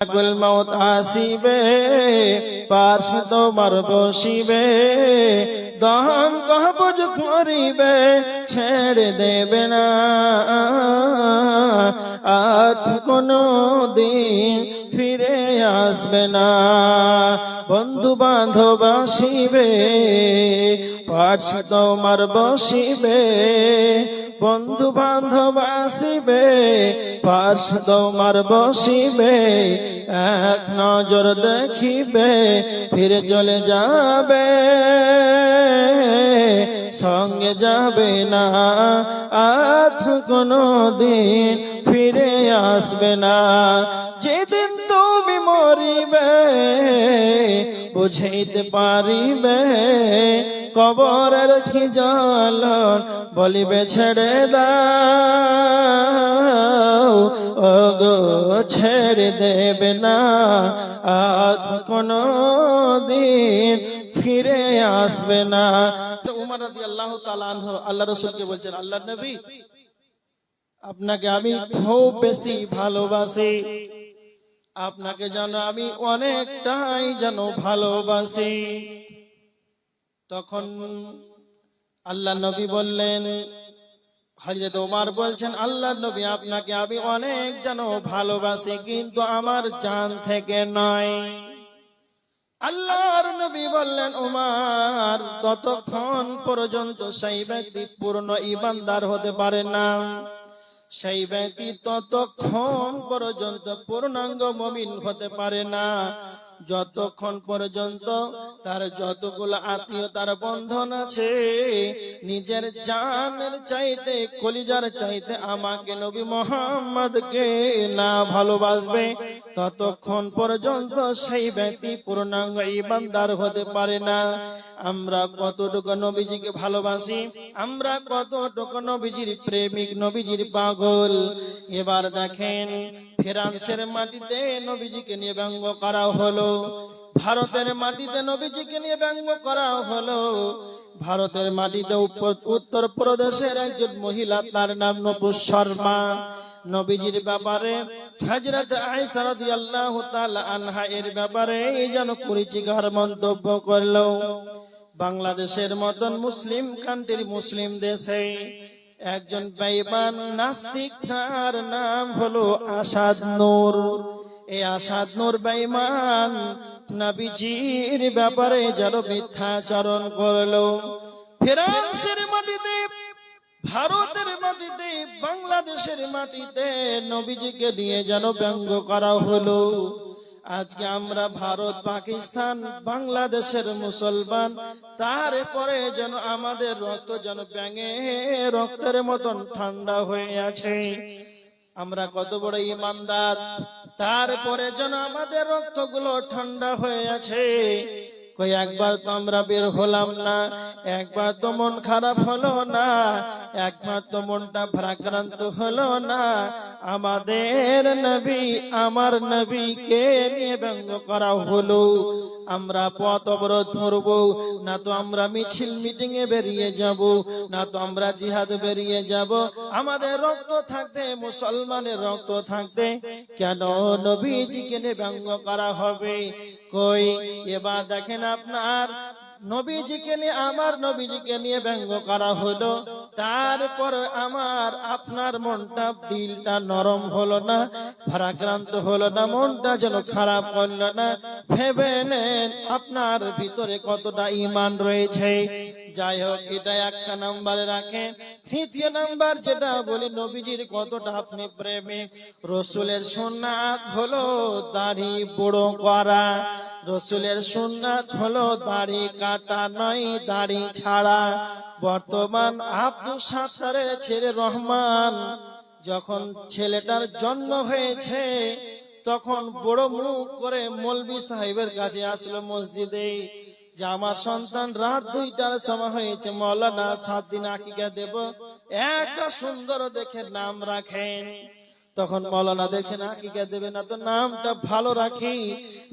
গুল মত আসিবে, পার্শ্ব তোমার বসিবে দহন কহবজ করিবে, ছেড়ে দেবে না। আজ কোনো দিন ফিরে আসবে না। বন্ধু বান্ধব আসিবে পার্শ্ব তোমার বসিবে। বন্ধু বান্ধব আসিবে পার্শ্ব তোমার বসিবে। এক নজর দেখিবে, ফিরে চলে যাবে। সঙ্গে যাবে না আজ কোনো দিন ফিরে আসবে না। তুমি মরিবে বুঝাইতে পারিবে। কবরের জ্বালন বলিবে, ছেড়ে দাও, ওগো, ছেড়ে দেবে না। আজ কোনো দিন ফিরে আসবে না। তো উমর আল্লাহ আল্লাহ রসুলকে বলছেন আল্লাহ নবী, আপনাকে আমি খুব বেশি ভালোবাসি। আপনাকে যেন আমি অনেকটাই যেন ভালোবাসি। তখন আল্লাহ নবী বললেন হজরত ওমর বলছেন, আল্লাহ নবী, আপনাকে আমি অনেক যেন ভালোবাসি, কিন্তু আমার জান থেকে নয়। আল্লাহর নবী বললেন উমার ততক্ষণ পর্যন্ত সেই ব্যক্তি পূর্ণ ইমানদার হতে পারে না। সেই ব্যক্তি ততক্ষণ পর্যন্ত পূর্ণাঙ্গ মমিন হতে পারে না। যতক্ষণ পর্যন্ত তার যতগুলো আত্মীয়তার বন্ধন আছে, নিজের জানের চাইতে, কলিজার চাইতে আমাকে নবী মোহাম্মদকে না ভালোবাসবে, ততক্ষণ পর্যন্ত সেই ব্যক্তি পূর্ণাঙ্গ ইমানদার হতে পারে না। আমরা কতটুকু নবীজিকে ভালোবাসি? আমরা কতটুকু নবীজির প্রেমিক, নবীজির পাগল? এবার দেখেন ফ্রান্সের মাটিতে নবীজিকে নিয়ে ব্যঙ্গ করা হলো। ভারতের মাটিতে নবীজিকে নিয়ে ব্যঙ্গ করা হলো। ভারতের মাটিতে উত্তর প্রদেশের একজন মহিলা, তার নাম নপুর শর্মা। নবীজির ব্যাপারে হজরত আয়েশা রাদিয়াল্লাহু তাআলা আনহা এর ব্যাপারে যেন কুরুচিকর মন্তব্য করল। বাংলাদেশের মতন মুসলিম কান্ট্রির মুসলিম দেশে একজন বেঈমান নাস্তিক, তার নাম হলো আসাদ নূর। এই আসাদ নূর বেঈমান নবীজির ব্যাপারে যেন মিথ্যাচরণ করল। ফ্রান্সের মাটিতে, ভারতের মাটিতে, বাংলাদেশের মাটিতে নবীজিকে নিয়ে যেন ব্যঙ্গ করা হলো। আজকে আমরা ভারত, পাকিস্তান, বাংলাদেশের মুসলমান। তারপরে যেন আমাদের রক্ত যেন ব্যাঙে, রক্তের মতন ঠান্ডা হয়ে আছে। আমরা কত বড় ইমানদার। তারপরে যেন আমাদের রক্তগুলো ঠান্ডা হয়ে আছে। কই, একবার তো আমরা বের হলাম না, একবার তো মন খারাপ হলো না, একবার তো মনটা ভারাক্রান্ত হলো না আমাদের নবী, আমার নবীকে নিয়ে ব্যঙ্গ করা হলো। আমরা পথ অবরোধ করব না তো আমরা মিছিল মিটিং এ বেরিয়ে যাব, না তো আমরা জিহাদ বেরিয়ে যাব। আমাদের রক্ত থাকতে, মুসলমানের রক্ত থাকতে কেন নবীজিকে নিয়ে ব্যঙ্গ করা হবে? কই? এবার দেখেন আপনার নবীজিকে নিয়ে, আমার নবীজিকে নিয়ে ব্যঙ্গ করা হলো। তারপর আমার, আপনার মনটা দিলটা নরম হলো না, ভারাক্রান্ত হলো না, মনটা যেন খারাপ করল না। ভেবে নেন আপনার ভিতরে কতটা ইমান রয়েছে। যাই হোক, এটা একটা নাম্বারে রাখেন। তৃতীয় নাম্বার যেটা বলি, নবীজির কতটা আপনি প্রেমে। রসুলের সোনাত হলো দাড়ি বড় করা। রসুলের সুন্নাত হলো দাড়ি কাটা নয়, দাড়ি ছাড়া। বর্তমান আব্দুল সাত্তারের ছেলে রহমান যখন ছেলেটার জন্ম হয়েছে, তখন বড় মুখ করে মলবি সাহেবের কাছে আসলো মসজিদে। যে আমার সন্তান রাত দুইটার সময় হয়েছে, মৌলানা সাত দিন আকিকা দেব একটা সুন্দর দেখে নাম রাখেন। তখন মৌলানা না আকিকা দেবে? না তো নামটা ভালো রাখি,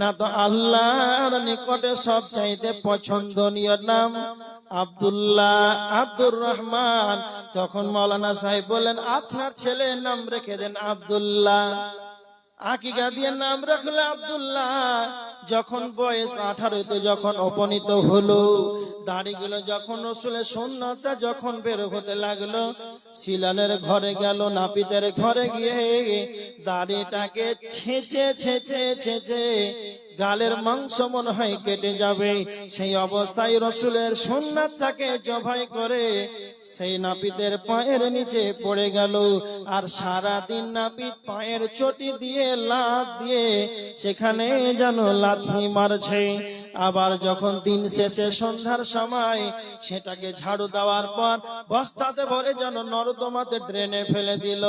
না তো আল্লাহর নিকটে সব চাইতে পছন্দনীয় নাম আব্দুল্লাহ আব্দুর রহমান। তখন মৌলানা সাহেব বললেন, আপনার ছেলের নাম রেখে দেন আবদুল্লাহ। আকিকা দিয়ে নাম রাখলে আব্দুল্লাহ। যখন বয়স আঠারোতে যখন উপনীত হলো, দাড়িগুলো যখন রসুলের সন্ন্যতা যখন বের হতে লাগল শিলানের ঘরে গেল, নাপিতের ঘরে গিয়ে দাড়িটাকে ছেঁচে ছেঁচে ছেঁচে গালের মাংস মনে হয় কেটে যাবে। সেই অবস্থায় রসুলের সোননাথটাকে জবাই করে সেই নাপিতের পায়ের নিচে পড়ে গেল। আর সারা দিন নাপিত পায়ের চটি দিয়ে লাত দিয়ে সেখানে যেন লাথি মারছে। আবার যখন দিন শেষে সন্ধ্যার সময় সেটাকে ঝাড়ু দেওয়ার পর বস্তাতে ভরে যেন নর্দমাতে ড্রেনে ফেলে দিল।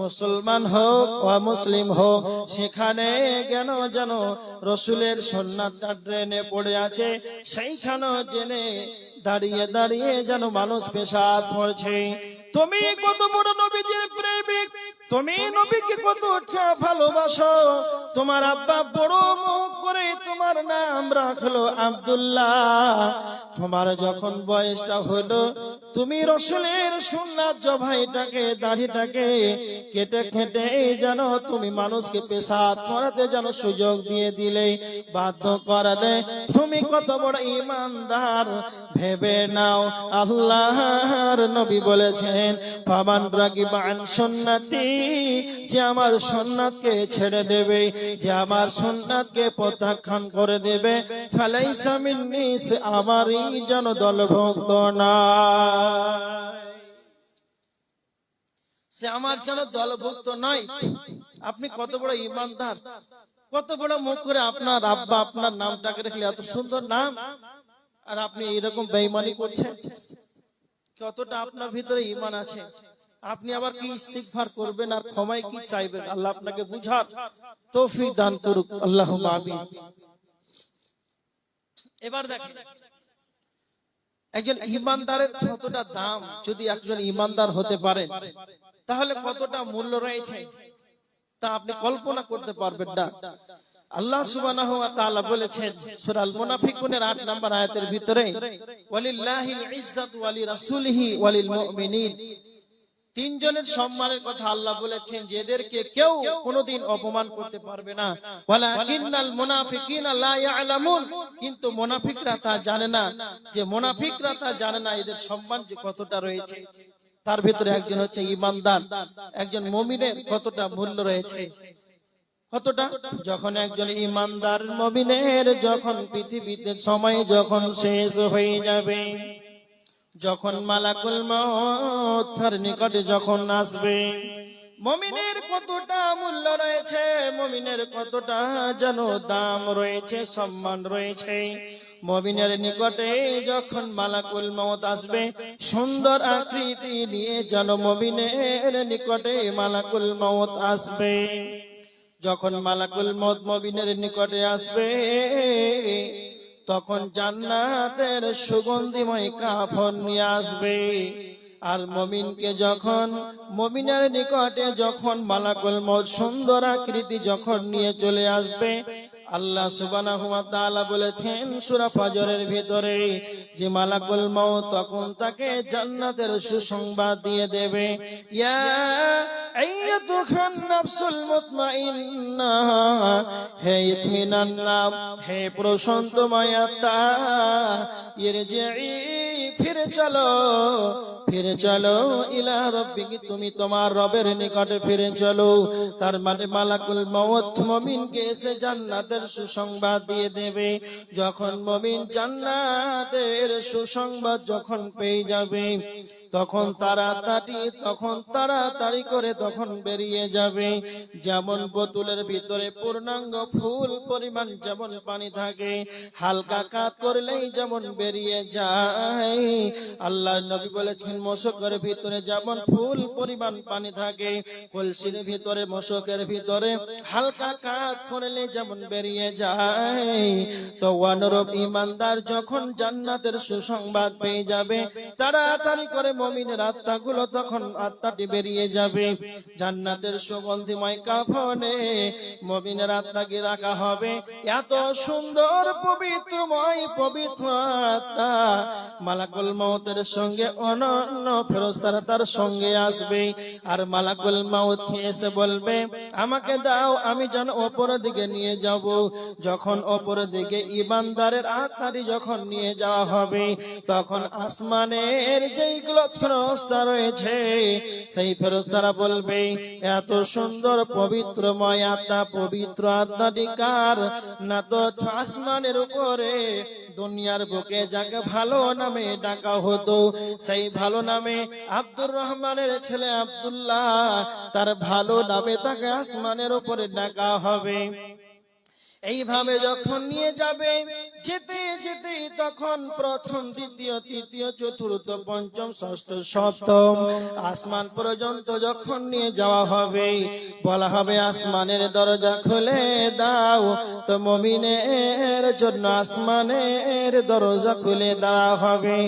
মুসলমান হোক, অমুসলিম হোক, সেখানে কেন যেন রসুলের সন্ন্যাতটা ড্রেনে পড়ে আছে, সেইখানেও জেনে দাঁড়িয়ে দাঁড়িয়ে যেন মানুষ পেশাব করছে। তুমি কত বড় নবীজির প্রেমিক তুমি নবীকে কত ভালোবাসো? তোমার আব্বা বড় মুখ করে তোমার নাম রাখল আব্দুল্লাহ। তোমার যখন বয়সটা হলো, তুমি রসুলের সুন্নাত জবাইটাকে, দাড়িটাকে কেটে খেটে যেন তুমি মানুষকে পেশাদ করাতে যেন সুযোগ দিয়ে দিলে, বাধ্য করালে তুমি কত বড় ইমানদার। ভেবে নাও, আল্লাহর নবী বলেছেন পামান রাগিবান সুন্নতি যে আমার সুন্নাতকে ছেড়ে দেবে, যে আমার সুন্নাতকে প্রত্যাখ্যান করে দেবে, ফালাইসা মিন্নি, সে আমারই যেন দলভুক্ত না সে আমার যেন দলভুক্ত নয়। আপনি কত বড় ইমানদার, কত বড় মুখ করে আপনার আব্বা আপনার নামটাকে রাখলে এত সুন্দর নাম, আর আপনি এরকম বেইমানি করছেন? কতটা আপনার ভিতরে ইমান আছে? আপনি আবার কি ইস্তিগফার করবেন আর ক্ষমায় কি চাইবেন? আল্লাহ আপনাকে বুঝার তৌফিক দান করুক। আল্লাহ আমিন। এবার দেখেন, একজন ইমানদারের কতটা দাম যদি একজন ইমানদার হতে পারেন তাহলে কতটা মূল্য রয়েছে? তা আপনি কল্পনা করতে পারবেন না। আল্লাহ সুবহানাহু ওয়া তাআলা বলেছেন, সূরা আল মুনাফিকুনের 8 নম্বর আয়াতের ভিতরে, ওয়ালিল্লাহিল ইজ্জাতু ওয়ালি রাসূলিহি ওয়ালিল মুমিনিন। তিনজনের সম্মানের কথা আল্লাহ বলেছেন যে এদেরকে কেউ কোনোদিন অপমান করতে পারবে না। ওয়ালাকিন্নাল মুনাফিকিনা লা ইয়ালামুন। কিন্তু মুনাফিকরা তা জানে না। যে মুনাফিকরা তা জানে না, এদের সম্মান যে কতটা রয়েছে। তার ভিতরে একজন হচ্ছে ইমানদার একজন মুমিনের কতটা মূল্য রয়েছে। কতটা? যখন একজন ইমানদার মমিনের, যখন পৃথিবীতে সময় যখন শেষ হয়ে যাবে যখন মালাকুল মউত তার নিকটে যখন আসবে, মমিনের কতটা মূল্য রয়েছে, মমিনের কতটা যেন দাম রয়েছে, সম্মান রয়েছে, মমিনের নিকটে যখন মালাকুল মত আসবে, সুন্দর আকৃতি নিয়ে যেন মমিনের নিকটে মালাকুল মত আসবে। যখন মালাকুল মত মবিনের নিকটে আসবে তখন জান্নাতের সুগন্ধিময় কাফন নিয়ে আসবে। আর মমিনকে যখন, মমিনের নিকটে যখন মালাকুল মত সুন্দর আকৃতি যখন নিয়ে চলে আসবে, আল্লাহ সুবহানাহু ওয়া তাআলা বলেছেন, সূরা ফজরের ভিতরে যে মালাকুল মউত তখন তাকে জান্নাতের সুসংবাদ দিয়ে দেবে। ইয়া আইয়াতুহান নাফসুল মুতমাইন্না। হে ইতমিনান নাম হে প্রশান্ত মায়াতা ইরজিই ফিরে চলো। ফিরে চলো ইলা রব্বিকি, তুমি তোমার রবের নিকটে ফিরে চলো। তার মানে মালাকুল মউত মুমিনকে এসে জান্নাতের সুসংবাদ দিয়ে দেবে। যখন মুমিন জান্নাতের সুসংবাদ যখন পেয়ে যাবে, তখন তাড়াতাড়ি তখন তাড়াতাড়ি করে তখন বেরিয়ে যাবে। যেমন বোতলের ভিতরে পূর্ণাঙ্গ ফুল পরিমাণ যেমন পানি থাকে, হালকা কাত করলেই যেমন বেরিয়ে যায়। আল্লাহ নবী বলেছেন মশকের ভিতরে যেমন ফুল পরিমাণ পানি থাকে, কলসির ভিতরে, মশকের ভিতরে হালকা কাত করলে যেমন বেরিয়ে যায়। তো অনুরূপ ইমানদার যখন জান্নাতের সুসংবাদ পেয়ে যাবে, তাড়াতাড়ি করে মমিনের আত্মাগুলো তখন আত্মাটি বেরিয়ে যাবে। জান্নাতের সুগন্ধিময় কাফনে মমিনের আত্মাকে রাখা হবে। এত সুন্দর, পবিত্রময়, পবিত্র আত্মা মালাকুল মৌতের সঙ্গে অনন্য ফেরস্তারা তার সঙ্গে আসবে। আর মালাকুল মাউত এসে বলবে, আমাকে দাও, আমি যেন ওপর দিকে নিয়ে যাব। যখন ওপর দিকে ইমানদারের আত্মারি যখন নিয়ে যাওয়া হবে, তখন আসমানের যেইগুলো ফেরস্তা রয়েছে, সেই ফেরস্তারা বলবে, এত সুন্দর পবিত্রময় আত্মা, পবিত্র আত্মাটি কার? না তো আসমানের উপরে দুনিয়ার বুকে যাকে ভালো নামে ডাকা হতো, সেই ভালো নামে আব্দুর রহমানের ছেলে আব্দুল্লাহ তার ভালো নামে তাকে আসমানের উপরে ডাকা হবে। এইভাবে যখন নিয়ে যাবে যেতে যেতে তখন প্রথম, দ্বিতীয়, তৃতীয়, চতুর্থ, পঞ্চম, ষষ্ঠ, সপ্তম আসমান পর্যন্ত যখন নিয়ে যাওয়া হবে, বলা হবে আসমানের দরজা খুলে দাও। তো মমিনের জন্য আসমানের দরজা খুলে দেওয়া হবে।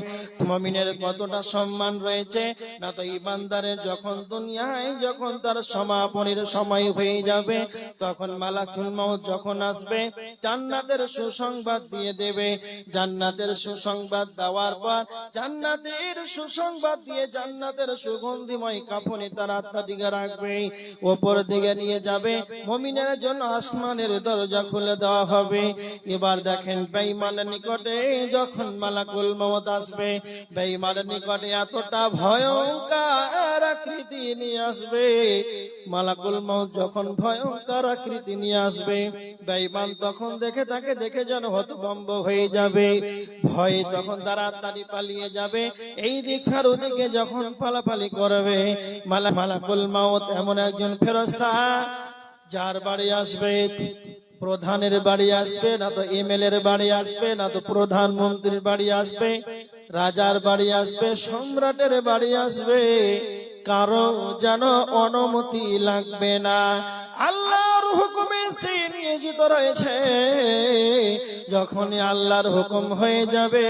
মমিনের কতটা সম্মান রয়েছে? না তো ইমানদারের যখন দুনিয়ায় যখন তার সমাপনের সময় হয়ে যাবে, তখন মালাকুল মাউত যখন আসবে, জান্নাতের সুসংবাদ দিয়ে দেবে। জান্নাতের সুসংবাদ দেওয়ার পর জান্নাতের সুসংবাদ দিয়ে জান্নাতের সুগন্ধিময় কাফনে তার আত্মাটিকে রাখবে। ওপর দিকে নিয়ে যাবে। মমিনের জন্য আসমানের দরজা খুলে দেওয়া হবে। এবার দেখেন বেঈমানের নিকটে যখন মালাকুল মমত আসবে বেঈমানের নিকটে এতটা ভয়ঙ্কর আকৃতি নিয়ে আসবে। মালাকুল মত যখন ভয়ঙ্কর আকৃতি নিয়ে আসবে, বেঈমান তখন দেখে তাকে দেখে যেন হতভম্ব হয়ে যাবে, ভয়ে তখন তারা তাড়াতাড়ি পালিয়ে যাবে। এই দীক্ষার ওদিকে যখন পালাপালি করবে, মালা মালাকুল মাউত এমন একজন ফেরস্তা, যার বাড়ি আসবে, প্রধানের বাড়ি আসবে, না তো এমএল এর বাড়ি আসবে, না তো প্রধানমন্ত্রীর বাড়ি আসবে, রাজার বাড়ি আসবে, সম্রাটের বাড়ি আসবে। কারও যেন অনুমতি লাগবে না। আল্লাহর হুকুমে সে নিয়োজিত রয়েছে। যখনই আল্লাহর হুকুম হয়ে যাবে,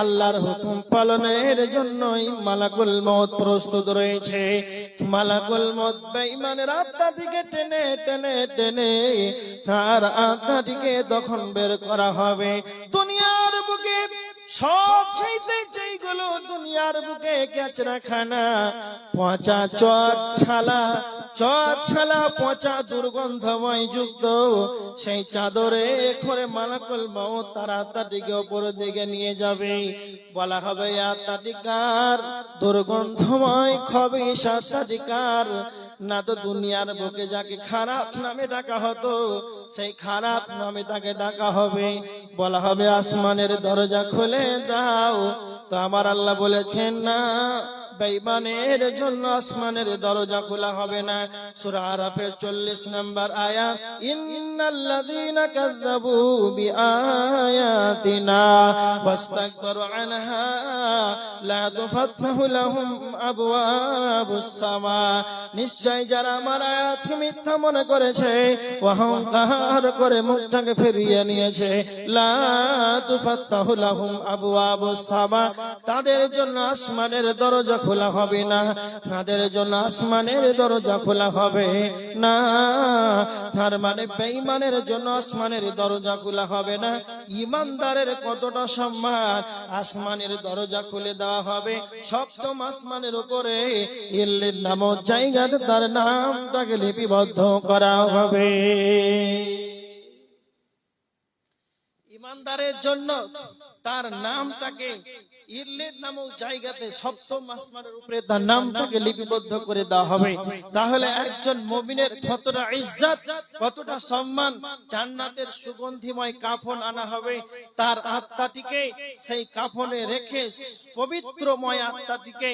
আল্লাহর হুকুম পালনের জন্যই মালাকুল মত প্রস্তুত রয়েছে। মালাকুল মত বেঈমানের আত্মাটিকে টেনে টেনে টেনে তার আত্মাটিকে তখন বের করা হবে। দুনিয়ার বুকে সব চাইতে যেইগুলো দুনিয়ার বুকে কেচরা খানা পচা চট ছালা চট ছালা পচা দুর্গন্ধময় যুক্ত। সেই চাদরে করে মালাকুল মাও তার আত্মাটিকে ওপর দিকে নিয়ে যাবে। বলা হবে আত্মাটিকার দুর্গন্ধময় খবে আত্মাটিকার না তো দুনিয়ার বুকে যাকে খারাপ নামে ডাকা হতো, সেই খারাপ নামে তাকে ডাকা হবে। বলা হবে আসমানের দরজা খুলে দাও। তো আমার আল্লাহ বলেছেন, না বেঈমানের জন্য আসমানের দরজা খোলা হবে না। সূরা আরাফের 40 নম্বর আয়াত ইন্নাল্লাযীনা কাযযাবু বিআয়াতিনা ওয়াস্তাকবারু আনহা লা তুফাত্তাহু লাহুম আবওয়াবুস সামা। নিশ্চয় যারা আমার আয়াত মিথ্যা মনে করেছে, অহংকার করে মুখটাকে ফিরিয়ে নিয়েছে, লা তুফাত্তাহু লাহুম আবওয়াবুস সামা। তাদের জন্য আসমানের দরজা খোলা হবে না। তাদের জন্য আসমানের দরজা খোলা হবে না। তার মানে বেঈমানের জন্য আসমানের দরজা খোলা হবে না। ইমানদারের কতটা সম্মান, আসমানের দরজা খুলে দেওয়া হবে। সপ্তম আসমানের উপরে ইল্লের নামক জায়গাতে তার নামটাকে লিপিবদ্ধ করা হবে। ইমানদারের জন্য তার নামটাকে সেই কাফনে রেখে পবিত্রময় আত্মাটিকে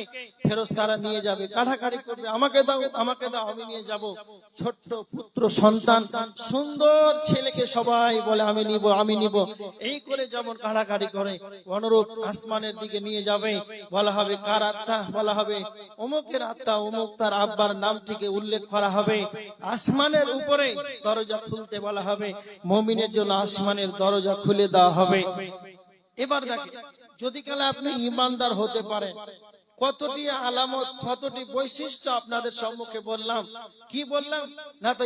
ফেরস্তারা নিয়ে যাবে। কাঠাকারি করবে, আমাকে দাও আমাকে দাও, আমি নিয়ে যাব। ছোট্ট পুত্র সন্তান, সুন্দর ছেলেকে সবাই বলে, আমি নিব আমি নিব। এই করে যেমন কাড়াকাড়ি করে, অনুরূপ আসমানের দিকে নিয়ে যাবে, বলা হবে কার আত্মা? বলা হবে অমুকের আত্মা, অমুক তার আব্বার নামটিকে উল্লেখ করা হবে। আসমানের উপরে দরজা খুলতে বলা হবে, মমিনের জন্য আসমানের দরজা খুলে দেওয়া হবে। এবার দেখেন, যদি কালে আপনি ইমানদার হতে পারেন, কতটি আলামত, কতটি বৈশিষ্ট্য আপনাদের সম্মুখে বললাম। কি বললাম? না